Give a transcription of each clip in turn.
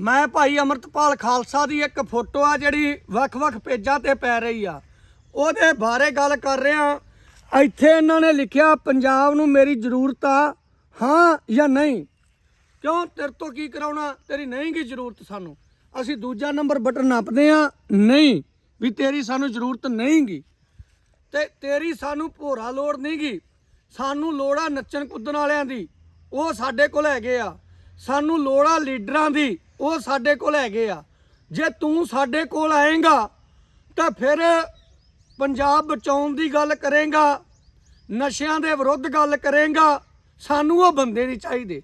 ਮੈਂ ਭਾਈ ਅਮਰਤਪਾਲ ਖਾਲਸਾ ਦੀ ਇੱਕ ਫੋਟੋ ਆ ਜਿਹੜੀ ਵੱਖ-ਵੱਖ ਪੇਜਾਂ ਤੇ ਪੈ ਰਹੀ ਆ। ਉਹਦੇ ਬਾਰੇ ਗੱਲ ਕਰ ਰਿਹਾ ਇੱਥੇ ਇਹਨਾਂ ਨੇ ਲਿਖਿਆ, ਪੰਜਾਬ ਨੂੰ ਮੇਰੀ ਜ਼ਰੂਰਤ ਆ, ਹਾਂ ਜਾਂ ਨਹੀਂ? ਕਿਉਂ? ਤੇਰੇ ਤੋਂ ਕੀ ਕਰਾਉਣਾ? ਤੇਰੀ ਨਹੀਂ ਗੀ ਜ਼ਰੂਰਤ ਸਾਨੂੰ। ਅਸੀਂ ਦੂਜਾ ਨੰਬਰ ਬਟਨ ਨੱਪਦੇ ਆ ਨਹੀਂ, ਵੀ ਤੇਰੀ ਸਾਨੂੰ ਜ਼ਰੂਰਤ ਨਹੀਂ ਗੀ। ਤੇ ਤੇਰੀ ਸਾਨੂੰ ਭੋਰਾ ਲੋੜ ਨਹੀਂ ਗੀ। ਸਾਨੂੰ ਲੋੜ ਆ ਨੱਚਣ ਕੁੱਦਣ ਵਾਲਿਆਂ ਦੀ। ਉਹ ਸਾਡੇ ਕੋਲ ਹੈਗੇ ਆ। ਸਾਨੂੰ ਲੋੜ ਆ ਲੀਡਰਾਂ ਦੀ। ਉਹ ਸਾਡੇ ਕੋਲ ਹੈਗੇ ਆ। ਜੇ ਤੂੰ ਸਾਡੇ ਕੋਲ ਆਏਗਾ, ਤਾਂ ਫਿਰ ਪੰਜਾਬ ਬਚਾਉਣ ਦੀ ਗੱਲ ਕਰੇਗਾ, ਨਸ਼ਿਆਂ ਦੇ ਵਿਰੁੱਧ ਗੱਲ ਕਰੇਗਾ। ਸਾਨੂੰ ਉਹ ਬੰਦੇ ਨਹੀਂ ਚਾਹੀਦੇ।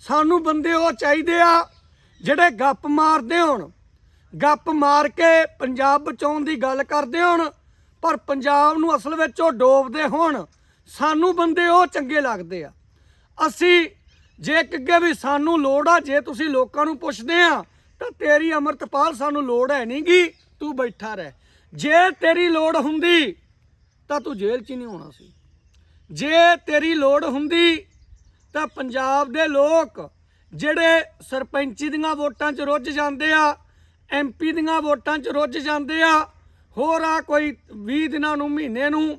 ਸਾਨੂੰ ਬੰਦੇ ਉਹ ਚਾਹੀਦੇ ਆ ਜਿਹੜੇ ਗੱਪ ਮਾਰਦੇ ਹੋਣ। ਗੱਪ ਮਾਰ ਕੇ ਪੰਜਾਬ ਬਚਾਉਣ ਦੀ ਗੱਲ ਕਰਦੇ ਹੋਣ, ਪਰ ਪੰਜਾਬ ਨੂੰ ਅਸਲ ਵਿੱਚ ਉਹ ਡੋਬਦੇ ਹੋਣ। ਸਾਨੂੰ ਬੰਦੇ ਉਹ ਚੰਗੇ ਲੱਗਦੇ ਆ। ਅਸੀਂ ਜੇ ਕਿੱਗੇ ਵੀ ਸਾਨੂੰ ਲੋੜ ਆ, ਜੇ ਤੁਸੀਂ ਲੋਕਾਂ ਨੂੰ ਪੁੱਛਦੇ ਆ, ਤਾਂ ਤੇਰੀ ਅਮਰਤਪਾਲ ਸਾਨੂੰ ਲੋੜ ਹੈ ਨਹੀਂਗੀ ਤੂੰ ਬੈਠਾ ਰਹਿ। ਜੇ ਤੇਰੀ ਲੋੜ ਹੁੰਦੀ, ਤਾਂ ਤੂੰ ਜੇਲ੍ਹ 'ਚ ਨਹੀਂ ਹੋਣਾ ਸੀ। ਜੇ ਤੇਰੀ ਲੋੜ ਹੁੰਦੀ, ਤਾਂ ਪੰਜਾਬ ਦੇ ਲੋਕ ਜਿਹੜੇ ਸਰਪੰਚੀ ਦੀਆਂ ਵੋਟਾਂ 'ਚ ਰੁੱਝ ਜਾਂਦੇ ਆ ਐਮਪੀ ਦੀਆਂ ਵੋਟਾਂ 'ਚ ਰੁੱਝ ਜਾਂਦੇ ਆ, ਹੋਰ ਆ ਕੋਈ 20 ਦਿਨਾਂ ਨੂੰ, ਮਹੀਨੇ ਨੂੰ,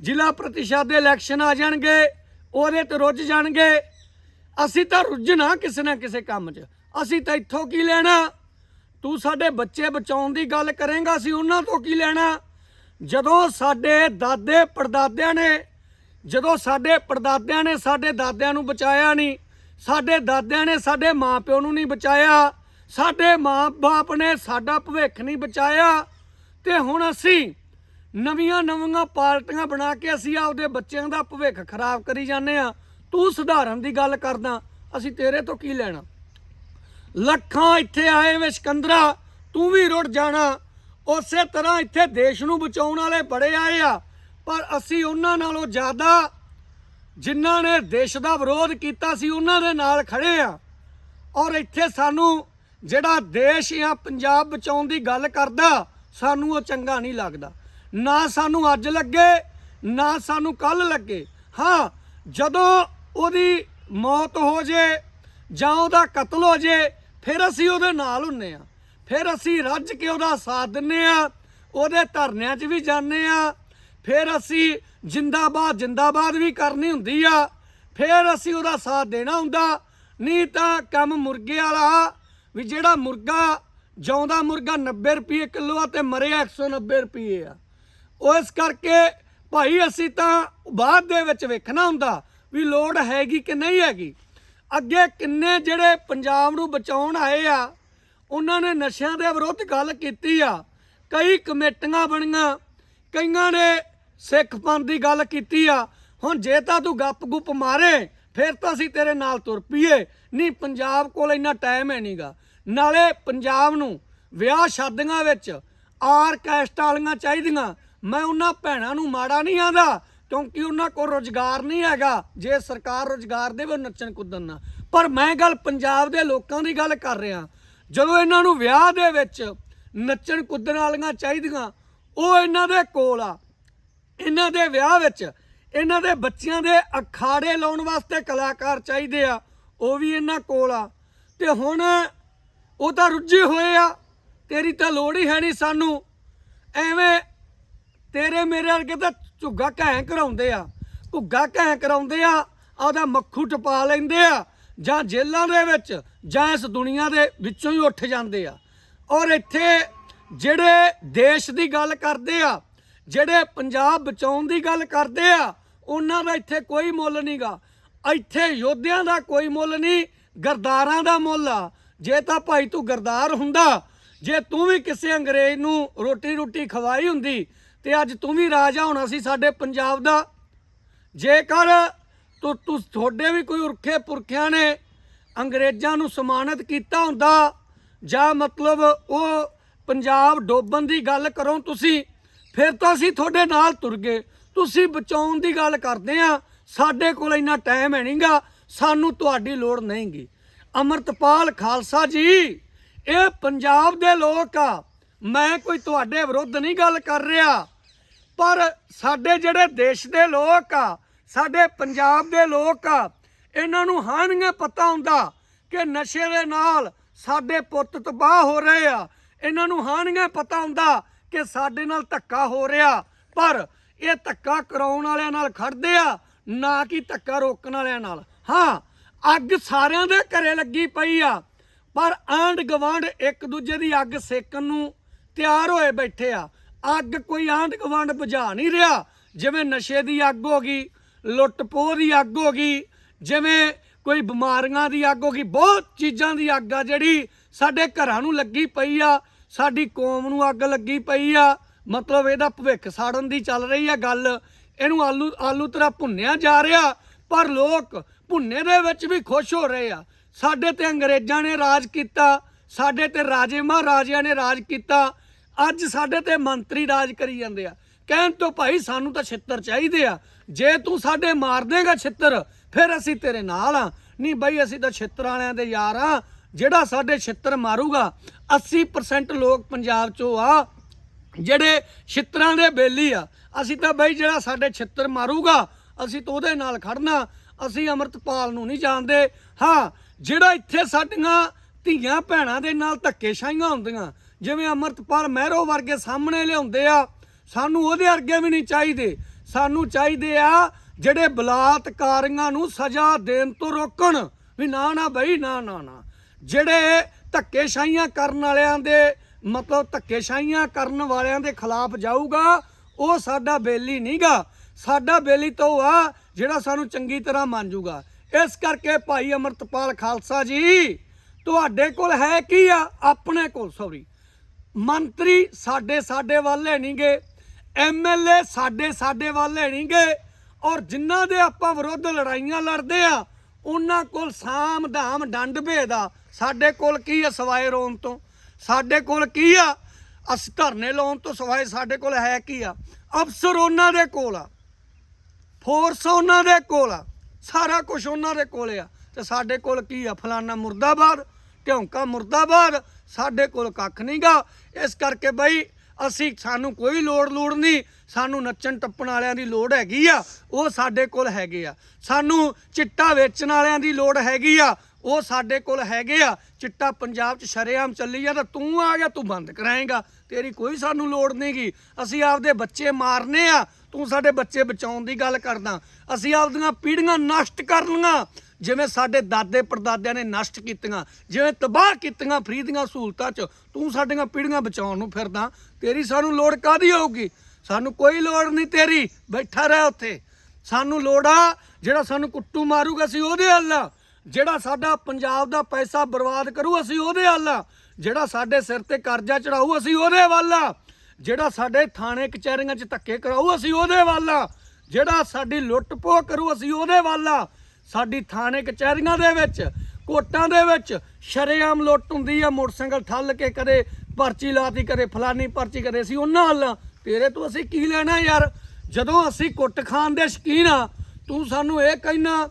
ਜ਼ਿਲ੍ਹਾ ਪ੍ਰਤੀਸ਼ਤ ਦੇ ਇਲੈਕਸ਼ਨ ਆ ਜਾਣਗੇ, ਉਹਦੇ ਤੇ ਰੁੱਝ ਜਾਣਗੇ ਅਸੀਂ ਤਾਂ ਰੁੱਝਣਾ ਕਿਸੇ ਨਾ ਕਿਸੇ ਕੰਮ 'ਚ। ਅਸੀਂ ਤਾਂ ਇੱਥੋਂ ਕੀ ਲੈਣਾ? ਤੂੰ ਸਾਡੇ ਬੱਚੇ ਬਚਾਉਣ ਦੀ ਗੱਲ ਕਰੇਂਗਾ, ਅਸੀਂ ਉਹਨਾਂ ਤੋਂ ਕੀ ਲੈਣਾ? ਜਦੋਂ ਸਾਡੇ ਦਾਦੇ ਪੜਦਾਦਿਆਂ ਨੇ, ਜਦੋਂ ਸਾਡੇ ਪੜਦਾਦਿਆਂ ਨੇ ਸਾਡੇ ਦਾਦਿਆਂ ਨੂੰ ਬਚਾਇਆ ਨਹੀਂ, ਸਾਡੇ ਦਾਦਿਆਂ ਨੇ ਸਾਡੇ ਮਾਪਿਓ ਨੂੰ ਨਹੀਂ ਬਚਾਇਆ, ਸਾਡੇ ਮਾਂ-ਬਾਪ ਨੇ ਸਾਡਾ ਭਵਿੱਖ ਨਹੀਂ ਬਚਾਇਆ, ਤੇ ਹੁਣ ਅਸੀਂ ਨਵੀਆਂ ਨਵੀਆਂ ਪਾਰਟੀਆਂ ਬਣਾ ਕੇ ਅਸੀਂ ਆਪਦੇ ਬੱਚਿਆਂ ਦਾ ਭਵਿੱਖ ਖਰਾਬ ਕਰੀ ਜਾਂਦੇ ਆ ਤੂੰ ਸੁਧਾਰਨ ਦੀ ਗੱਲ ਕਰਦਾ, ਅਸੀਂ ਤੇਰੇ ਤੋਂ ਕੀ ਲੈਣਾ? ਲੱਖਾਂ ਇੱਥੇ ਆਏ ਵੇ ਸਿਕੰਦਰਾ, ਤੂੰ ਵੀ ਰੁੜ ਜਾਣਾ। ਉਸੇ ਤਰ੍ਹਾਂ ਇੱਥੇ ਦੇਸ਼ ਨੂੰ ਬਚਾਉਣ ਵਾਲੇ ਬੜੇ ਆਏ ਆ, ਪਰ ਅਸੀਂ ਉਹਨਾਂ ਨਾਲੋਂ ਜ਼ਿਆਦਾ, ਜਿਨ੍ਹਾਂ ਨੇ ਦੇਸ਼ ਦਾ ਵਿਰੋਧ ਕੀਤਾ ਸੀ, ਉਹਨਾਂ ਦੇ ਨਾਲ ਖੜੇ ਆ। ਔਰ ਇੱਥੇ ਸਾਨੂੰ ਜਿਹੜਾ ਦੇਸ਼ ਜਾਂ ਪੰਜਾਬ ਬਚਾਉਣ ਦੀ ਗੱਲ ਕਰਦਾ, ਸਾਨੂੰ ਉਹ ਚੰਗਾ ਨਹੀਂ ਲੱਗਦਾ। ਨਾ ਸਾਨੂੰ ਅੱਜ ਲੱਗੇ, ਨਾ ਸਾਨੂੰ ਕੱਲ ਲੱਗੇ। ਹਾਂ, ਜਦੋਂ ਉਹਦੀ ਮੌਤ ਹੋ ਜੇ ਜਾਂ ਉਹਦਾ ਕਤਲ ਹੋ ਜੇ, ਫਿਰ ਅਸੀਂ ਉਹਦੇ ਨਾਲ ਹੁੰਨੇ ਆ। ਫਿਰ ਅਸੀਂ ਰੱਜ ਕੇ ਉਹਦਾ ਸਾਥ ਦਿੰਨੇ ਆ, ਉਹਦੇ ਧਰਨਿਆਂ 'ਚ ਵੀ ਜਾਂਦੇ ਆ। ਫਿਰ ਅਸੀਂ ਜਿੰਦਾਬਾਦ ਜਿੰਦਾਬਾਦ ਵੀ ਕਰਨੀ ਹੁੰਦੀ ਆ। ਫਿਰ ਅਸੀਂ ਉਹਦਾ ਸਾਥ ਦੇਣਾ ਹੁੰਦਾ। ਨਹੀਂ ਤਾਂ ਕੰਮ ਮੁਰਗੇ ਵਾਲਾ, ਵੀ ਜਿਹੜਾ ਮੁਰਗਾ ਜਿਉਂਦਾ ਮੁਰਗਾ 90 ਰੁਪਏ ਕਿਲੋ ਆ ਤੇ ਮਰਿਆ 190 ਰੁਪਏ ਆ। ਉਹ ਇਸ ਕਰਕੇ ਭਾਈ ਅਸੀਂ ਤਾਂ ਬਾਅਦ ਦੇ ਵਿੱਚ ਵੇਖਣਾ ਹੁੰਦਾ। ਵੀ ਲੋੜ ਹੈਗੀ ਕਿ ਨਹੀਂ ਹੈਗੀ। ਅੱਗੇ ਕਿੰਨੇ ਜਿਹੜੇ ਪੰਜਾਬ ਨੂੰ ਬਚਾਉਣ ਆਏ ਆ, ਉਹਨਾਂ ਨੇ ਨਸ਼ਿਆਂ ਦੇ ਵਿਰੁੱਧ ਗੱਲ ਕੀਤੀ ਆ। ਕਈ ਕਮੇਟੀਆਂ ਬਣੀਆਂ, ਕਈਆਂ ਨੇ ਸਿੱਖ ਪੰਥ ਦੀ ਗੱਲ ਕੀਤੀ ਆ। ਹੁਣ ਜੇ ਤਾਂ ਤੂੰ ਗੱਪ-ਗੁੱਪ ਮਾਰੇ, ਫਿਰ ਤਾਂ ਅਸੀਂ ਤੇਰੇ ਨਾਲ ਤੁਰ ਪਈਏ। ਨਹੀਂ, ਪੰਜਾਬ ਕੋਲ ਇੰਨਾ ਟਾਈਮ ਹੈ ਨਹੀਂਗਾ ਨਾਲੇ ਪੰਜਾਬ ਨੂੰ ਵਿਆਹ ਸ਼ਾਦੀਆਂ ਵਿੱਚ ਆਰਕੈਸਟਰਾ ਵਾਲੀਆਂ ਚਾਹੀਦੀਆਂ। ਮੈਂ ਉਹਨਾਂ ਭੈਣਾਂ ਨੂੰ ਮਾੜਾ ਨਹੀਂ ਆਂਦਾ। ਕਿਉਂਕਿ ਉਹਨਾਂ ਕੋਲ ਰੋਜ਼ਗਾਰ ਨਹੀਂ ਹੈਗਾ। ਜੇ ਸਰਕਾਰ ਰੋਜ਼ਗਾਰ ਦੇਵੇ, ਉਹ ਨੱਚਣ ਕੁੱਦਣ ਨਾ। ਪਰ ਮੈਂ ਗੱਲ ਪੰਜਾਬ ਦੇ ਲੋਕਾਂ ਦੀ ਗੱਲ ਕਰ ਰਿਹਾ। ਜਦੋਂ ਇਹਨਾਂ ਨੂੰ ਵਿਆਹ ਦੇ ਵਿੱਚ ਨੱਚਣ ਕੁੱਦਣ ਵਾਲੀਆਂ ਚਾਹੀਦੀਆਂ, ਉਹ ਇਹਨਾਂ ਦੇ ਕੋਲ ਆ। ਇਹਨਾਂ ਦੇ ਵਿਆਹ ਵਿੱਚ ਇਹਨਾਂ ਦੇ ਬੱਚਿਆਂ ਦੇ ਅਖਾੜੇ ਲਾਉਣ ਵਾਸਤੇ ਕਲਾਕਾਰ ਚਾਹੀਦੇ ਆ। ਉਹ ਵੀ ਇਹਨਾਂ ਕੋਲ ਆ। ਤੇ ਹੁਣ ਉਹ ਤਾਂ ਰੁੱਝੇ ਹੋਏ ਆ। ਤੇਰੀ ਤਾਂ ਲੋੜ ਹੀ ਹੈ ਨਹੀਂ ਸਾਨੂੰ। ਐਵੇਂ ਤੇਰੇ ਮੇਰੇ ਵਰਗੇ ਤਾਂ ਝੁੱਗਾ ਘੈਂ ਕਰਾਉਂਦੇ ਆ। ਘੁੱਗਾ ਘੈਂ ਕਰਾਉਂਦੇ ਆ, ਆਪਦਾ ਮੱਖੂ ਟਪਾ ਲੈਂਦੇ ਆ, ਜਾਂ ਜੇਲ੍ਹਾਂ ਦੇ ਵਿੱਚ, ਜਾਂ ਇਸ ਦੁਨੀਆ ਦੇ ਵਿੱਚੋਂ ਹੀ ਉੱਠ ਜਾਂਦੇ ਆ। ਔਰ ਇੱਥੇ ਜਿਹੜੇ ਦੇਸ਼ ਦੀ ਗੱਲ ਕਰਦੇ ਆ, ਜਿਹੜੇ ਪੰਜਾਬ ਬਚਾਉਣ ਦੀ ਗੱਲ ਕਰਦੇ ਆ, ਉਹਨਾਂ ਦਾ ਇੱਥੇ ਕੋਈ ਮੁੱਲ ਨਹੀਂਗਾ ਇੱਥੇ ਯੋਧਿਆਂ ਦਾ ਕੋਈ ਮੁੱਲ ਨਹੀਂ ਗਰਦਾਰਾਂ ਦਾ ਮੁੱਲ ਆ। ਜੇ ਤਾਂ ਭਾਈ ਤੂੰ ਗਰਦਾਰ ਹੁੰਦਾ, ਜੇ ਤੂੰ ਵੀ ਕਿਸੇ ਅੰਗਰੇਜ਼ ਨੂੰ ਰੋਟੀ ਰੋਟੀ ਖਵਾਈ ਹੁੰਦੀ ਤੇ ਅੱਜ ਤੂੰ ਵੀ ਰਾਜਾ ਹੋਣਾ ਸੀ ਸਾਡੇ ਪੰਜਾਬ ਦਾ। ਜੇਕਰ ਤੂੰ ਤੂੰ ਤੁਹਾਡੇ ਵੀ ਕੋਈ ਉਰਖੇ ਪੁਰਖਿਆਂ ਨੇ ਅੰਗਰੇਜ਼ਾਂ ਨੂੰ ਸਮਾਨਤ ਕੀਤਾ ਹੁੰਦਾ, ਜਾਂ ਮਤਲਬ ਉਹ ਪੰਜਾਬ ਡੋਬਣ ਦੀ ਗੱਲ ਕਰੋ ਤੁਸੀਂ, ਫਿਰ ਤਾਂ ਅਸੀਂ ਤੁਹਾਡੇ ਨਾਲ ਤੁਰ ਗਏ। ਤੁਸੀਂ ਬਚਾਉਣ ਦੀ ਗੱਲ ਕਰਦੇ ਆ। ਸਾਡੇ ਕੋਲ ਇੰਨਾ ਟਾਈਮ ਹੈ ਨਹੀਂਗਾ ਸਾਨੂੰ ਤੁਹਾਡੀ ਲੋੜ ਨਹੀਂਗੀ। ਅਮਰਤਪਾਲ ਖਾਲਸਾ ਜੀ, ਇਹ ਪੰਜਾਬ ਦੇ ਲੋਕ ਆ। ਮੈਂ ਕੋਈ ਤੁਹਾਡੇ ਵਿਰੁੱਧ ਨਹੀਂ ਗੱਲ ਕਰ ਰਿਹਾ। ਪਰ ਸਾਡੇ ਜਿਹੜੇ ਦੇਸ਼ ਦੇ ਲੋਕ ਆ, ਸਾਡੇ ਪੰਜਾਬ ਦੇ ਲੋਕ ਆ, ਇਹਨਾਂ ਨੂੰ ਹਾਣੀਆਂ ਪਤਾ ਹੁੰਦਾ ਕਿ ਨਸ਼ੇ ਦੇ ਨਾਲ ਸਾਡੇ ਪੁੱਤ ਤਬਾਹ ਹੋ ਰਹੇ ਆ। ਇਹਨਾਂ ਨੂੰ ਹਾਨੀਆਂ ਪਤਾ ਹੁੰਦਾ ਕਿ ਸਾਡੇ ਨਾਲ ਧੱਕਾ ਹੋ ਰਿਹਾ। ਪਰ ਇਹ ਧੱਕਾ ਕਰਾਉਣ ਵਾਲਿਆਂ ਨਾਲ ਖੜਦੇ ਆ, ਨਾ ਕਿ ਧੱਕਾ ਰੋਕਣ ਵਾਲਿਆਂ ਨਾਲ। ਹਾਂ, ਅੱਗ ਸਾਰਿਆਂ ਦੇ ਘਰੇ ਲੱਗੀ ਪਈ ਆ, ਪਰ ਆਂਢ ਗਵਾਂਢ ਇੱਕ ਦੂਜੇ ਦੀ ਅੱਗ ਸੇਕਣ ਨੂੰ ਤਿਆਰ ਹੋਏ ਬੈਠੇ ਆ। ਅੱਗ ਕੋਈ ਆਂਢ ਗਵਾਂਢ ਬੁਝਾ ਨਹੀਂ ਰਿਹਾ। ਜਿਵੇਂ ਨਸ਼ੇ ਦੀ ਅੱਗ ਹੋ ਗਈ, ਲੁੱਟ ਪੋਹ ਦੀ ਅੱਗ ਹੋ ਗਈ, ਜਿਵੇਂ ਕੋਈ ਬਿਮਾਰੀਆਂ ਦੀ ਅੱਗ ਹੋ ਗਈ, ਬਹੁਤ ਚੀਜ਼ਾਂ ਦੀ ਅੱਗ ਆ ਜਿਹੜੀ ਸਾਡੇ ਘਰਾਂ ਨੂੰ ਲੱਗੀ ਪਈ ਆ, ਸਾਡੀ ਕੌਮ ਨੂੰ ਅੱਗ ਲੱਗੀ ਪਈ ਆ। ਮਤਲਬ ਇਹਦਾ ਭਵਿੱਖ ਸਾੜਨ ਦੀ ਚੱਲ ਰਹੀ ਆ ਗੱਲ। ਇਹਨੂੰ ਆਲੂ ਆਲੂ ਤਰ੍ਹਾਂ ਭੁੰਨਿਆ ਜਾ ਰਿਹਾ, ਪਰ ਲੋਕ ਭੁੰਨੇ ਦੇ ਵਿੱਚ ਵੀ ਖੁਸ਼ ਹੋ ਰਹੇ ਆ। ਸਾਡੇ ਤੇ ਅੰਗਰੇਜ਼ਾਂ ਨੇ ਰਾਜ ਕੀਤਾ, ਸਾਡੇ ਤੇ ਰਾਜੇ ਮਹਾਰਾਜਿਆਂ ਨੇ ਰਾਜ ਕੀਤਾ ਅੱਜ ਸਾਡੇ ਤੇ ਮੰਤਰੀ ਰਾਜ ਕਰੀ ਜਾਂਦੇ ਆ। ਕਹਿਣ ਤੋਂ ਭਾਈ ਸਾਨੂੰ ਤਾਂ ਛਿੱਤਰ ਚਾਹੀਦੇ ਆ। ਜੇ ਤੂੰ ਸਾਡੇ ਮਾਰ ਦੇਗਾ ਛਿੱਤਰ, ਫਿਰ ਅਸੀਂ ਤੇਰੇ ਨਾਲ ਆ। ਨਹੀਂ ਬਈ, ਅਸੀਂ ਤਾਂ ਛਿੱਤਰ ਵਾਲਿਆਂ ਦੇ ਯਾਰ ਆ। ਜਿਹੜਾ ਸਾਡੇ ਛਿੱਤਰ ਮਾਰੂਗਾ 80% ਲੋਕ ਪੰਜਾਬ ਚੋਂ ਆ, ਜਿਹੜੇ ਛਿੱਤਰਾਂ ਦੇ ਬੇਲੀ ਆ। ਅਸੀਂ ਤਾਂ ਬਈ ਜਿਹੜਾ ਸਾਡੇ ਛਿੱਤਰ ਮਾਰੂਗਾ, ਅਸੀਂ ਤਾਂ ਉਹਦੇ ਨਾਲ ਖੜਨਾ। ਅਸੀਂ ਅਮਰਤਪਾਲ ਨੂੰ ਨਹੀਂ ਜਾਣਦੇ। ਹਾਂ, ਜਿਹੜਾ ਇੱਥੇ ਸਾਡੀਆਂ ਧੀਆਂ ਭੈਣਾਂ ਦੇ ਨਾਲ ਧੱਕੇਸ਼ਾਹੀਆਂ ਹੁੰਦੀਆਂ ਜਿਵੇਂ ਅਮਰਤਪਾਲ ਮਹਿਰੋ ਵਰਗੇ ਸਾਹਮਣੇ ਲਿਆਉਂਦੇ ਆ, ਸਾਨੂੰ ਉਹਦੇ ਵਰਗੇ ਵੀ ਨਹੀਂ ਚਾਹੀਦੇ। ਸਾਨੂੰ ਚਾਹੀਦੇ ਆ ਜਿਹੜੇ ਬਲਾਤਕਾਰੀਆਂ ਨੂੰ ਸਜ਼ਾ ਦੇਣ ਤੋਂ ਰੋਕਣ। ਵੀ ਨਾ ਨਾ ਬਈ, ਨਾ ਨਾ ਨਾ। ਜਿਹੜੇ ਧੱਕੇਸ਼ਾਹੀਆਂ ਕਰਨ ਵਾਲਿਆਂ ਦੇ, ਮਤਲਬ ਧੱਕੇਸ਼ਾਹੀਆਂ ਕਰਨ ਵਾਲਿਆਂ ਦੇ ਖਿਲਾਫ ਜਾਊਗਾ, ਉਹ ਸਾਡਾ ਬੇਲੀ ਨਹੀਂਗਾ। ਸਾਡਾ ਬੇਲੀ ਤਾਂ ਉਹ ਆ ਜਿਹੜਾ ਸਾਨੂੰ ਚੰਗੀ ਤਰ੍ਹਾਂ ਮੰਨਜੂਗਾ। ਇਸ ਕਰਕੇ ਭਾਈ ਅਮਰਤਪਾਲ ਖਾਲਸਾ ਜੀ, ਤੁਹਾਡੇ ਕੋਲ ਹੈ ਕੀ ਆ? ਆਪਣੇ ਕੋਲ ਸੌਰੀ ਮੰਤਰੀ ਸਾਡੇ ਸਾਡੇ ਵਾਲੇ ਨਹੀਂਗੇ ਐਮਐਲਏ ਸਾਡੇ ਸਾਡੇ ਵਾਲੇ ਨਹੀਂਗੇ ਔਰ ਜਿਨ੍ਹਾਂ ਦੇ ਆਪਾਂ ਵਿਰੁੱਧ ਲੜਾਈਆਂ ਲੜਦੇ ਆ, ਉਹਨਾਂ ਕੋਲ ਸਾਮ ਧਾਮ ਡੰਡ ਭੇਦਾ ਸਾਡੇ ਕੋਲ ਕੀ ਆ ਸਵਾਏ ਰੋਣ ਤੋਂ? ਸਾਡੇ ਕੋਲ ਕੀ ਆ? ਅਸੀਂ ਧਰਨੇ ਲਾਉਣ ਤੋਂ ਸਵਾਏ ਸਾਡੇ ਕੋਲ ਹੈ ਕੀ ਆ? ਅਫਸਰ ਉਹਨਾਂ ਦੇ ਕੋਲ ਆ। ਫੋਰਸ ਉਹਨਾਂ ਦੇ ਕੋਲ ਆ। ਸਾਰਾ ਕੁਝ ਉਹਨਾਂ ਦੇ ਕੋਲ ਆ। ਤੇ ਸਾਡੇ ਕੋਲ ਕੀ ਆ? ਫਲਾਨਾ ਮੁਰਦਾਬਾਦ ਢਿਉਂਕਾ ਮੁਰਦਾਬਾਦ ਸਾਡੇ ਕੋਲ ਕੱਖ ਨਹੀਂਗਾ। ਇਸ ਕਰਕੇ ਬਈ ਅਸੀਂ ਸਾਨੂੰ ਕੋਈ ਲੋੜ ਲੋੜ ਨਹੀਂ, ਸਾਨੂੰ ਨੱਚਣ ਟੱਪਣ ਵਾਲਿਆਂ ਦੀ ਲੋੜ ਹੈਗੀ ਆ, ਉਹ ਸਾਡੇ ਕੋਲ ਹੈਗੇ ਆ। ਸਾਨੂੰ ਚਿੱਟਾ ਵੇਚਣ ਵਾਲਿਆਂ ਦੀ ਲੋੜ ਹੈਗੀ ਆ, ਉਹ ਸਾਡੇ ਕੋਲ ਹੈਗੇ ਆ। ਚਿੱਟਾ ਪੰਜਾਬ 'ਚ ਸ਼ਰੇਆਮ ਚੱਲੀ ਆ ਤਾਂ ਤੂੰ ਆ ਗਿਆ ਤੂੰ ਬੰਦ ਕਰਾਏਗਾ। ਤੇਰੀ ਕੋਈ ਸਾਨੂੰ ਲੋੜ ਨਹੀਂਗੀ। ਅਸੀਂ ਆਪਦੇ ਬੱਚੇ ਮਾਰਨੇ ਆ, ਤੂੰ ਸਾਡੇ ਬੱਚੇ ਬਚਾਉਣ ਦੀ ਗੱਲ ਕਰਦਾ। ਅਸੀਂ ਆਪਦੀਆਂ ਪੀੜ੍ਹੀਆਂ ਨਸ਼ਟ ਕਰ ਜਿਵੇਂ ਸਾਡੇ ਦਾਦੇ ਪੜਦਾਦਿਆਂ ਨੇ ਨਸ਼ਟ ਕੀਤੀਆਂ, ਜਿਵੇਂ ਤਬਾਹ ਕੀਤੀਆਂ ਫਰੀ ਦੀਆਂ ਸਹੂਲਤਾਂ 'ਚ, ਤੂੰ ਸਾਡੀਆਂ ਪੀੜ੍ਹੀਆਂ ਬਚਾਉਣ ਨੂੰ ਫਿਰਦਾ, ਤੇਰੀ ਸਾਨੂੰ ਲੋੜ ਕਾਦੀ ਹੋਊਗੀ? ਸਾਨੂੰ ਕੋਈ ਲੋੜ ਨਹੀਂ ਤੇਰੀ, ਬੈਠਾ ਰਹਿ ਉੱਥੇ। ਸਾਨੂੰ ਲੋੜ ਆ, ਜਿਹੜਾ ਸਾਨੂੰ ਕੁੱਟੂ ਮਾਰੂਗਾ ਅਸੀਂ ਉਹਦੇ ਹੱਲ ਆ। ਜਿਹੜਾ ਸਾਡਾ ਪੰਜਾਬ ਦਾ ਪੈਸਾ ਬਰਬਾਦ ਕਰੂ ਅਸੀਂ ਉਹਦੇ ਹੱਲ ਆ। ਜਿਹੜਾ ਸਾਡੇ ਸਿਰ ਤੇ ਕਰਜ਼ਾ ਚੜਾਊ ਅਸੀਂ ਉਹਦੇ ਵੱਲ ਆ। ਜਿਹੜਾ ਸਾਡੇ ਥਾਣੇ ਕਚਹਿਰੀਆਂ 'ਚ ਧੱਕੇ ਕਰਾਊ ਅਸੀਂ ਉਹਦੇ ਵੱਲ ਆ। ਜਿਹੜਾ ਸਾਡੀ ਲੁੱਟ ਪੋ ਕਰੂ ਅਸੀਂ ਉਹਦੇ ਵੱਲ ਆ। ਸਾਡੀ ਥਾਣੇ ਕਚਹਿਰੀਆਂ ਦੇ ਵਿੱਚ, ਕੋਟਾਂ ਦੇ ਵਿੱਚ ਸ਼ਰੇਆਮ ਲੁੱਟ ਹੁੰਦੀ ਆ, ਮੋਟਰਸਾਈਕਲ ਠੱਲ ਕੇ ਕਦੇ ਪਰਚੀ ਲਾਤੀ ਕਦੇ ਫਲਾਨੀ ਪਰਚੀ ਕਰੇ, ਅਸੀਂ ਉਹਨਾਂ ਵੱਲ ਆ। ਤੇਰੇ ਤੋਂ ਅਸੀਂ ਕੀ ਲੈਣਾ ਯਾਰ? ਜਦੋਂ ਅਸੀਂ ਕੁੱਟ ਖਾਣ ਦੇ ਸ਼ਕੀਨ ਆ, ਤੂੰ ਸਾਨੂੰ ਇਹ ਕਹਿਣਾ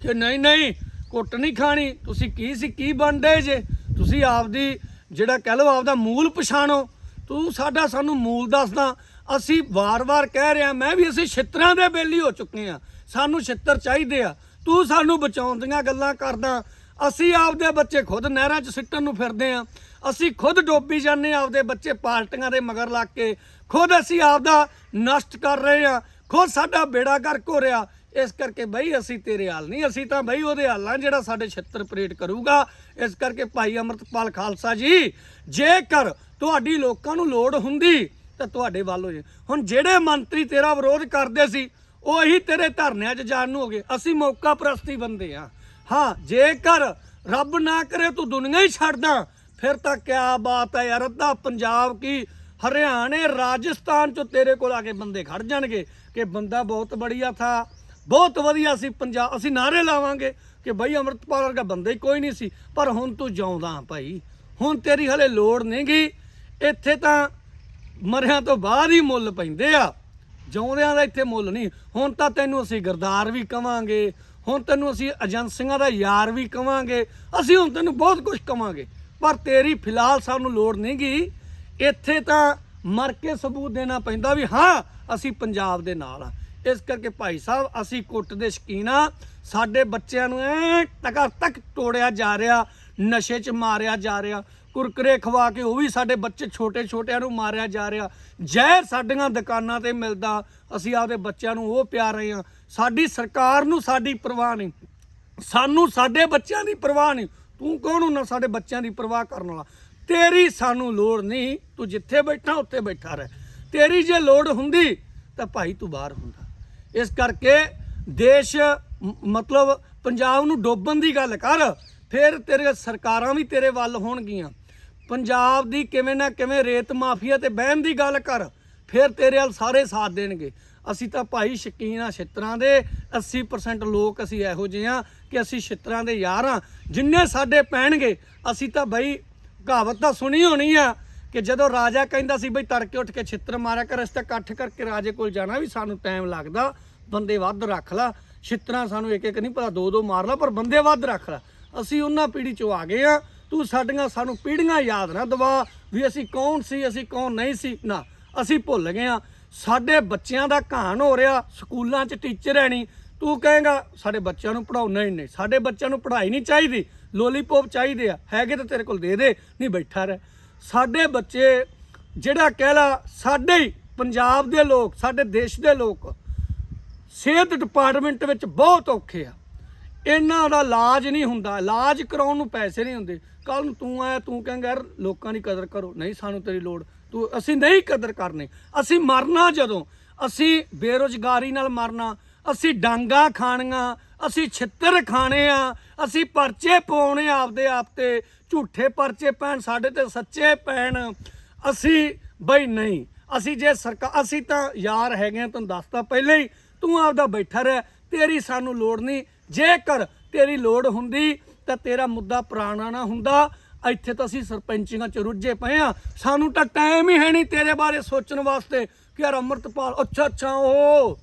ਕਿ ਨਹੀਂ ਨਹੀਂ, ਕੁੱਟ ਨਹੀਂ ਖਾਣੀ। ਤੁਸੀਂ ਕੀ ਸੀ, ਕੀ ਬਣਦੇ ਜੇ? ਤੁਸੀਂ ਆਪਦੀ, ਜਿਹੜਾ ਕਹਿ ਲਓ ਆਪਦਾ ਮੂਲ ਪਛਾਣੋ। ਤੂੰ ਸਾਡਾ ਸਾਨੂੰ ਮੂਲ ਦੱਸਦਾ। ਅਸੀਂ ਵਾਰ-ਵਾਰ ਕਹਿ ਰਿਹਾ, ਮੈਂ ਵੀ ਅਸੀਂ ਛਿੱਤਰਾਂ ਦੇ ਬੇਲੀ ਹੋ ਚੁੱਕੇ ਆ ਸਾਨੂੰ ਛਿੱਤਰ ਚਾਹੀਦੇ ਆ। ਤੂੰ ਸਾਨੂੰ ਬਚਾਉਣ ਦੀਆਂ ਗੱਲਾਂ ਕਰਦਾ। ਅਸੀਂ ਆਪਦੇ ਬੱਚੇ ਖੁਦ ਨਹਿਰਾਂ 'ਚ ਸਿੱਟਣ ਨੂੰ ਫਿਰਦੇ ਆ। ਅਸੀਂ ਖੁਦ ਡੋਬੀ ਜਾਂਦੇ ਆ ਆਪਦੇ ਬੱਚੇ ਪਾਲਟੀਆਂ ਦੇ ਮਗਰ ਲੱਗ ਕੇ। ਖੁਦ ਅਸੀਂ ਆਪਦਾ ਨਸ਼ਟ ਕਰ ਰਹੇ ਆ। ਖੁਦ ਸਾਡਾ ਬੇੜਾ ਗਰਕ ਹੋ ਰਿਹਾ ਇਸ ਕਰਕੇ ਬਈ ਅਸੀਂ ਤੇਰੇ ਹਾਲ ਨਹੀਂ, ਅਸੀਂ ਤਾਂ ਬਈ ਉਹਦੇ ਹਾਲਾਂ ਜਿਹੜਾ ਸਾਡੇ ਛੱਤਰ ਪਰੇਡ ਕਰੂਗਾ। ਇਸ ਕਰਕੇ ਭਾਈ ਅਮਰਤਪਾਲ ਖਾਲਸਾ ਜੀ, ਜੇਕਰ ਤੁਹਾਡੀ ਲੋਕਾਂ ਨੂੰ ਲੋੜ ਹੁੰਦੀ ਤਾਂ ਤੁਹਾਡੇ ਵੱਲ ਹੋ ਜੇ। ਹੁਣ ਜਿਹੜੇ ਮੰਤਰੀ ਤੇਰਾ ਵਿਰੋਧ ਕਰਦੇ ਸੀ ਉਹੀ ਤੇਰੇ ਧਰਨਿਆਂ 'ਚ ਜਾਣ ਨੂੰ ਹੋ ਗਏ। ਅਸੀਂ ਮੌਕਾ ਪ੍ਰਸਤੀ ਬੰਦੇ ਆ ਹਾਂ, ਜੇਕਰ ਰੱਬ ਨਾ ਕਰੇ ਤੂੰ ਦੁਨੀਆ ਹੀ ਛੱਡਦਾ ਫਿਰ ਤਾਂ ਕਿਆ ਬਾਤ ਹੈ ਯਾਰ, ਅੱਧਾ ਪੰਜਾਬ ਕੀ ਹਰਿਆਣੇ, ਰਾਜਸਥਾਨ ਚੋਂ ਤੇਰੇ ਕੋਲ ਆ ਕੇ ਬੰਦੇ ਖੜ ਜਾਣਗੇ ਕਿ ਬੰਦਾ ਬਹੁਤ ਬੜੀਆ ਥਾ। ਬਹੁਤ ਵਧੀਆ ਸੀ ਪੰਜਾਬ। ਅਸੀਂ ਨਾਰੇ ਲਾਵਾਂਗੇ ਕਿ ਬਈ ਅਮਰਤਪਾਲ ਵਰਗਾ ਬੰਦਾ ਹੀ ਕੋਈ ਨਹੀਂ ਸੀ। ਪਰ ਹੁਣ ਤੂੰ ਜਿਉਂਦਾ ਭਾਈ। ਹੁਣ ਤੇਰੀ ਹਲੇ ਲੋੜ ਨਹੀਂ ਨਹੀਂਗੀ। ਇੱਥੇ ਤਾਂ ਮਰਿਆਂ ਤੋਂ ਬਾਅਦ ਹੀ ਮੁੱਲ ਪੈਂਦੇ ਆ। ਜਿਉਂਦਿਆਂ ਦਾ ਇੱਥੇ ਮੁੱਲ ਨਹੀਂ। ਹੁਣ ਤਾਂ ਤੈਨੂੰ ਅਸੀਂ ਗਰਦਾਰ ਵੀ ਕਵਾਂਗੇ। ਹੁਣ ਤੈਨੂੰ ਅਸੀਂ ਏਜੰਸੀਆਂ ਦਾ ਯਾਰ ਵੀ ਕਵਾਂਗੇ। ਅਸੀਂ ਹੁਣ ਤੈਨੂੰ ਬਹੁਤ ਕੁਝ ਕਵਾਂਗੇ। ਪਰ ਤੇਰੀ ਫਿਲਹਾਲ ਸਾਨੂੰ ਲੋੜ ਨਹੀਂ ਨਹੀਂਗੀ ਇੱਥੇ ਤਾਂ ਮਰ ਕੇ ਸਬੂਤ ਦੇਣਾ ਪੈਂਦਾ ਵੀ ਹਾਂ, ਅਸੀਂ ਪੰਜਾਬ ਦੇ ਨਾਲ ਆ। ਇਸ ਕਰਕੇ ਭਾਈ ਸਾਹਿਬ, ਅਸੀਂ ਕੁੱਟ ਦੇ ਸ਼ਕੀਨ ਆ। ਸਾਡੇ ਬੱਚਿਆਂ ਨੂੰ ਐ ਟਕਾ ਤੱਕ ਤੋੜਿਆ ਜਾ ਰਿਹਾ, ਨਸ਼ੇ 'ਚ ਮਾਰਿਆ ਜਾ ਰਿਹਾ। ਕੁਰਕਰੇ ਖਵਾ ਕੇ ਉਹ ਵੀ ਸਾਡੇ ਬੱਚੇ ਛੋਟੇ ਛੋਟਿਆਂ ਨੂੰ ਮਾਰਿਆ ਜਾ ਰਿਹਾ। ਜ਼ਹਿਰ ਸਾਡੀਆਂ ਦੁਕਾਨਾਂ ਤੇ ਮਿਲਦਾ। ਅਸੀਂ ਆਪਦੇ ਬੱਚਿਆਂ ਨੂੰ ਉਹ ਪਿਆ ਰਹੇ ਹਾਂ। ਸਾਡੀ ਸਰਕਾਰ ਨੂੰ ਸਾਡੀ ਪਰਵਾਹ ਨਹੀਂ। ਸਾਨੂੰ ਸਾਡੇ ਬੱਚਿਆਂ ਦੀ ਪਰਵਾਹ ਨਹੀਂ। ਤੂੰ ਕੌਣ ਹੁੰਦਾ ਸਾਡੇ ਬੱਚਿਆਂ ਦੀ ਪਰਵਾਹ ਕਰਨ ਵਾਲਾ? ਤੇਰੀ ਸਾਨੂੰ ਲੋੜ ਨਹੀਂ। ਤੂੰ ਜਿੱਥੇ ਬੈਠਾ, ਉੱਥੇ ਬੈਠਾ ਰਹਿ। ਤੇਰੀ ਜੇ ਲੋੜ ਹੁੰਦੀ, ਤਾਂ ਭਾਈ ਤੂੰ ਬਾਹਰ ਹੁੰਦਾ। ਇਸ ਕਰਕੇ ਦੇਸ਼ ਮਤਲਬ ਪੰਜਾਬ ਨੂੰ ਡੋਬਣ ਦੀ ਗੱਲ ਕਰ। ਫਿਰ ਤੇਰੇ ਸਰਕਾਰਾਂ ਵੀ ਤੇਰੇ ਵੱਲ ਹੋਣਗੀਆਂ। ਪੰਜਾਬ ਦੀ ਕਿਵੇਂ ਨਾ ਕਿਵੇਂ ਰੇਤ ਮਾਫੀਆ ਤੇ ਬਹਿਮ ਦੀ ਗੱਲ ਕਰ, ਫਿਰ ਤੇਰੇ ਵੱਲ ਸਾਰੇ ਸਾਥ ਦੇਣਗੇ। ਅਸੀਂ ਤਾਂ ਭਾਈ ਸ਼ਕੀਨ ਆ ਛਿੱਤਰਾਂ ਦੇ 80% ਲੋਕ ਅਸੀਂ ਇਹੋ ਜਿਹੇ ਆ ਕਿ ਅਸੀਂ ਛਿੱਤਰਾਂ ਦੇ ਯਾਰ ਆ। ਜਿੰਨੇ ਸਾਡੇ ਪੈਣਗੇ, ਅਸੀਂ ਤਾਂ ਬਈ ਕਹਾਵਤ ਤਾਂ ਸੁਣੀ ਹੋਣੀ ਆ ਕਿ ਜਦੋਂ ਰਾਜਾ ਕਹਿੰਦਾ ਸੀ ਬਈ ਤੜਕੇ ਉੱਠ ਕੇ ਛਿੱਤਰ ਮਾਰਿਆ ਕਰ, ਅਸੀਂ ਤਾਂ ਇਕੱਠ ਕਰਕੇ ਰਾਜੇ ਕੋਲ ਜਾਣਾ ਵੀ ਸਾਨੂੰ ਟਾਈਮ ਲੱਗਦਾ, ਬੰਦੇ ਵੱਧ ਰੱਖ ਲਾ। ਛਿੱਤਰਾਂ ਸਾਨੂੰ ਇੱਕ ਇੱਕ ਨਹੀਂ ਪਤਾ ਦੋ ਦੋ ਮਾਰ ਲਾ, ਪਰ ਬੰਦੇ ਵੱਧ ਰੱਖ ਲਾ। ਅਸੀਂ ਉਹਨਾਂ ਪੀੜ੍ਹੀ ਚੋਂ ਆ ਗਏ ਆ। ਤੂੰ ਸਾਡੀਆਂ ਸਾਨੂੰ ਪੀੜ੍ਹੀਆਂ ਯਾਦ ਨਾ ਦਵਾ ਵੀ ਅਸੀਂ ਕੌਣ ਸੀ, ਅਸੀਂ ਕੌਣ ਨਹੀਂ ਸੀ। ਨਾ, ਅਸੀਂ ਭੁੱਲ ਗਏ ਆ ਸਾਡੇ ਬੱਚਿਆਂ ਦਾ ਕਹਾਣ ਹੋ ਰਿਹਾ, ਸਕੂਲਾਂ 'ਚ ਟੀਚਰ ਹੈ ਨਹੀਂ। ਤੂੰ ਕਹੇਗਾ, ਸਾਡੇ ਬੱਚਿਆਂ ਨੂੰ ਪੜਾਓ ਹੀ ਨਹੀਂ। ਸਾਡੇ ਬੱਚਿਆਂ ਨੂੰ ਪੜ੍ਹਾਈ ਨਹੀਂ ਚਾਹੀਦੀ। ਲੋਲੀਪੌਪ ਚਾਹੀਦੇ ਆ। ਹੈਗੇ ਤਾਂ ਤੇਰੇ ਕੋਲ ਦੇ ਦੇ, ਨਹੀਂ ਬੈਠਾ ਰਹਿ। ਸਾਡੇ ਬੱਚੇ, ਜਿਹੜਾ ਕਹਿ ਲਾ, ਸਾਡੇ ਹੀ ਪੰਜਾਬ ਦੇ ਲੋਕ, ਸਾਡੇ ਦੇਸ਼ ਦੇ ਲੋਕ, ਸਿਹਤ ਡਿਪਾਰਟਮੈਂਟ ਵਿੱਚ ਬਹੁਤ ਔਖੇ ਆ। ਇਹਨਾਂ ਦਾ ਇਲਾਜ ਨਹੀਂ ਹੁੰਦਾ। ਇਲਾਜ ਕਰਾਉਣ ਨੂੰ ਪੈਸੇ ਨਹੀਂ ਹੁੰਦੇ। ਕੱਲ ਨੂੰ ਤੂੰ ਆਇਆ, ਤੂੰ ਕਹੇਂਗਾ ਯਾਰ ਲੋਕਾਂ ਦੀ ਕਦਰ ਕਰੋ। ਨਹੀਂ ਸਾਨੂੰ ਤੇਰੀ ਲੋੜ। ਤੂੰ ਅਸੀਂ ਨਹੀਂ ਕਦਰ ਕਰਨੀ। ਅਸੀਂ ਮਰਨਾ ਜਦੋਂ। ਅਸੀਂ ਬੇਰੋਜ਼ਗਾਰੀ ਨਾਲ ਮਰਨਾ। ਅਸੀਂ ਡਾਂਗਾ ਖਾਣੀਆਂ। ਅਸੀਂ ਛਿੱਤਰ ਖਾਣੇ ਆ। ਅਸੀਂ ਪਰਚੇ ਪਾਉਣੇ ਆਪਦੇ ਆਪ ਤੇ। ਝੂਠੇ ਪਰਚੇ ਪੈਣ, ਸਾਡੇ ਤੇ ਸੱਚੇ ਪੈਣ। ਅਸੀਂ ਬਈ ਨਹੀਂ। ਅਸੀਂ ਜੇ ਸਰਕਾਰ ਅਸੀਂ ਤਾਂ ਯਾਰ ਹੈਗੇ ਆ, ਤੁਹਾਨੂੰ ਦੱਸਤਾ ਪਹਿਲਾਂ ਹੀ। ਤੂੰ ਆਪਦਾ ਬੈਠਾ ਰਹਿ। ਤੇਰੀ ਸਾਨੂੰ ਲੋੜ ਨਹੀਂ। ਜੇਕਰ ਤੇਰੀ ਲੋੜ ਹੁੰਦੀ ਤਾਂ ਤੇਰਾ ਮੁੱਦਾ ਪੁਰਾਣਾ ਨਾ ਹੁੰਦਾ। ਇੱਥੇ ਤਾਂ ਅਸੀਂ ਸਰਪੰਚੀਆਂ ਚ ਰੁੱਝੇ ਪਏ ਆ। ਸਾਨੂੰ ਤਾਂ ਟਾਈਮ ਹੀ ਹੈ ਨਹੀਂ ਤੇਰੇ ਬਾਰੇ ਸੋਚਣ ਵਾਸਤੇ ਕਿ ਯਾਰ ਅੰਮ੍ਰਿਤਪਾਲ, ਅੱਛਾ ਅੱਛਾ ਉਹ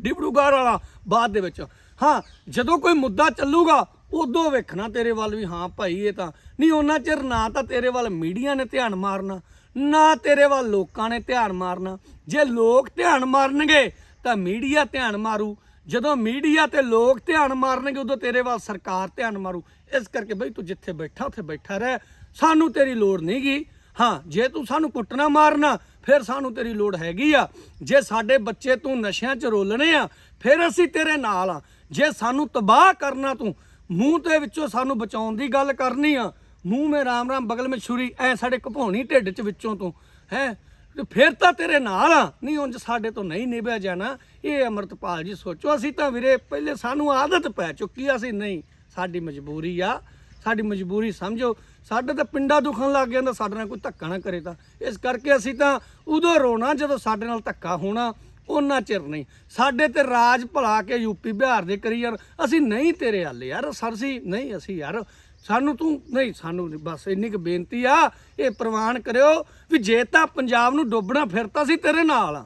ਡਿਬੜੂਗੜ੍ਹ ਵਾਲਾ, ਬਾਅਦ ਦੇ ਵਿੱਚ। ਹਾਂ, ਜਦੋਂ ਕੋਈ ਮੁੱਦਾ ਚੱਲੂਗਾ, ਉਦੋਂ ਵੇਖਣਾ ਤੇਰੇ ਵੱਲ ਵੀ, ਹਾਂ ਭਾਈ, ਇਹ ਤਾਂ। ਨਹੀਂ, ਉਹਨਾਂ ਚਿਰ ਨਾ ਤਾਂ ਤੇਰੇ ਵੱਲ ਮੀਡੀਆ ਨੇ ਧਿਆਨ ਮਾਰਨਾ, ਨਾ ਤੇਰੇ ਵੱਲ ਲੋਕਾਂ ਨੇ ਧਿਆਨ ਮਾਰਨਾ। ਜੇ ਲੋਕ ਧਿਆਨ ਮਾਰਨਗੇ, ਤਾਂ ਮੀਡੀਆ ਧਿਆਨ ਮਾਰੂ। ਜਦੋਂ ਮੀਡੀਆ ਤੇ ਲੋਕ ਧਿਆਨ ਮਾਰਨਗੇ, ਉਦੋਂ ਤੇਰੇ ਵੱਲ ਸਰਕਾਰ ਧਿਆਨ ਮਾਰੂ। ਇਸ ਕਰਕੇ ਬਈ ਤੂੰ ਜਿੱਥੇ ਬੈਠਾ, ਉੱਥੇ ਬੈਠਾ ਰਹਿ। ਸਾਨੂੰ ਤੇਰੀ ਲੋੜ ਨਹੀਂਗੀ ਹਾਂ, ਜੇ ਤੂੰ ਸਾਨੂੰ ਕੁੱਟਣਾ ਮਾਰਨਾ, ਫਿਰ ਸਾਨੂੰ ਤੇਰੀ ਲੋੜ ਹੈਗੀ ਆ। ਜੇ ਸਾਡੇ ਬੱਚੇ ਤੂੰ ਨਸ਼ਿਆਂ 'ਚ ਰੋਲਣੇ ਆ, ਫਿਰ ਅਸੀਂ ਤੇਰੇ ਨਾਲ ਆ। ਜੇ ਸਾਨੂੰ ਤਬਾਹ ਕਰਨਾ ਤੂੰ, ਮੂੰਹ ਤੇ ਵਿੱਚੋਂ ਸਾਨੂੰ ਬਚਾਉਣ ਦੀ ਗੱਲ ਕਰਨੀ ਆ, ਮੂੰਹ ਮੇ ਰਾਮ ਰਾਮ ਬਗਲ ਮੇ ਛੁਰੀ, ਐ ਸਾਡੇ ਘਪਾਉਣੀ ਢਿੱਡ 'ਚ ਵਿੱਚੋਂ ਤੂੰ, ਹੈ? ਤੇ ਫਿਰ ਤਾਂ ਤੇਰੇ ਨਾਲ ਆ। ਨਹੀਂ, ਉਂਝ ਸਾਡੇ ਤੋਂ ਨਹੀਂ ਨਿਭਿਆ ਜਾਣਾ। ਇਹ ਅਮਰਤਪਾਲ ਜੀ, ਸੋਚੋ, ਅਸੀਂ ਤਾਂ ਵੀਰੇ ਪਹਿਲੇ ਸਾਨੂੰ ਆਦਤ ਪੈ ਚੁੱਕੀ ਆ, ਅਸੀਂ ਨਹੀਂ, ਸਾਡੀ ਮਜਬੂਰੀ ਆ। ਸਾਡੀ ਮਜਬੂਰੀ ਸਮਝੋ। ਸਾਡੇ ਤਾਂ ਪਿੰਡਾ ਦੁਖਣ ਲੱਗ ਜਾਂਦਾ ਸਾਡੇ ਨਾਲ ਕੋਈ ਧੱਕਾ ਨਾ ਕਰੇ ਤਾਂ। ਇਸ ਕਰਕੇ ਅਸੀਂ ਤਾਂ ਉਦੋਂ ਰੋਣਾ ਜਦੋਂ ਸਾਡੇ ਨਾਲ ਧੱਕਾ ਹੋਣਾ ਉਹਨਾਂ ਚਿਰ ਨਹੀਂ। ਸਾਡੇ ਤੇ ਰਾਜ ਭਲਾ ਕੇ ਯੂਪੀ ਬਿਹਾਰ ਦੇ ਕਰੀ ਯਾਰ। ਅਸੀਂ ਨਹੀਂ ਤੇਰੇ ਹੱਲ ਯਾਰ ਸਰਸੀ ਨਹੀਂ, ਅਸੀਂ ਯਾਰ ਸਾਨੂੰ ਤੂੰ, ਨਹੀਂ, ਸਾਨੂੰ ਨਹੀਂ, ਬਸ ਇੰਨੀ ਕੁ ਬੇਨਤੀ ਆ, ਇਹ ਪ੍ਰਵਾਨ ਕਰਿਓ ਵੀ ਜੇ ਤਾਂ ਪੰਜਾਬ ਨੂੰ ਡੋਬਣਾ ਫਿਰ ਤਾਂ ਅਸੀਂ ਤੇਰੇ ਨਾਲ ਆ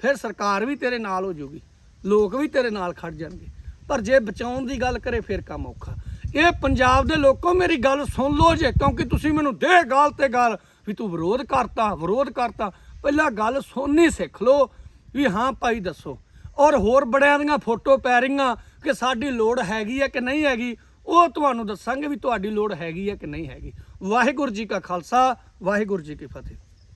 ਫਿਰ ਸਰਕਾਰ ਵੀ ਤੇਰੇ ਨਾਲ ਹੋ ਜਾਊਗੀ ਲੋਕ ਵੀ ਤੇਰੇ ਨਾਲ ਖੜ ਜਾਣਗੇ। ਪਰ ਜੇ ਬਚਾਉਣ ਦੀ ਗੱਲ ਕਰੇ, ਫਿਰ ਕੰਮ ਔਖਾ। ਇਹ ਪੰਜਾਬ ਦੇ ਲੋਕੋ, ਮੇਰੀ ਗੱਲ ਸੁਣ ਲਓ ਜੇ, ਕਿਉਂਕਿ ਤੁਸੀਂ ਮੈਨੂੰ ਦੇ ਗੱਲ ਤੇ ਗੱਲ ਵੀ ਤੂੰ ਵਿਰੋਧ ਕਰਤਾ ਵਿਰੋਧ ਕਰਤਾ, ਪਹਿਲਾਂ ਗੱਲ ਸੁਣਨੀ ਸਿੱਖ ਲਓ ਵੀ ਹਾਂ ਭਾਈ ਦੱਸੋ। ਔਰ ਹੋਰ ਬੜਿਆਂ ਦੀਆਂ ਫੋਟੋ ਪੈ ਰਹੀਆਂ ਕਿ ਸਾਡੀ ਲੋੜ ਹੈਗੀ ਹੈ ਕਿ ਨਹੀਂ ਹੈਗੀ ਉਹ ਤੁਹਾਨੂੰ ਦੱਸਾਂਗੇ ਵੀ ਤੁਹਾਡੀ ਲੋੜ ਹੈਗੀ ਹੈ ਕਿ ਨਹੀਂ ਹੈਗੀ। ਵਾਹਿਗੁਰੂ ਜੀ ਕਾ ਖਾਲਸਾ, ਵਾਹਿਗੁਰੂ ਜੀ ਕੀ ਫਤਿਹ।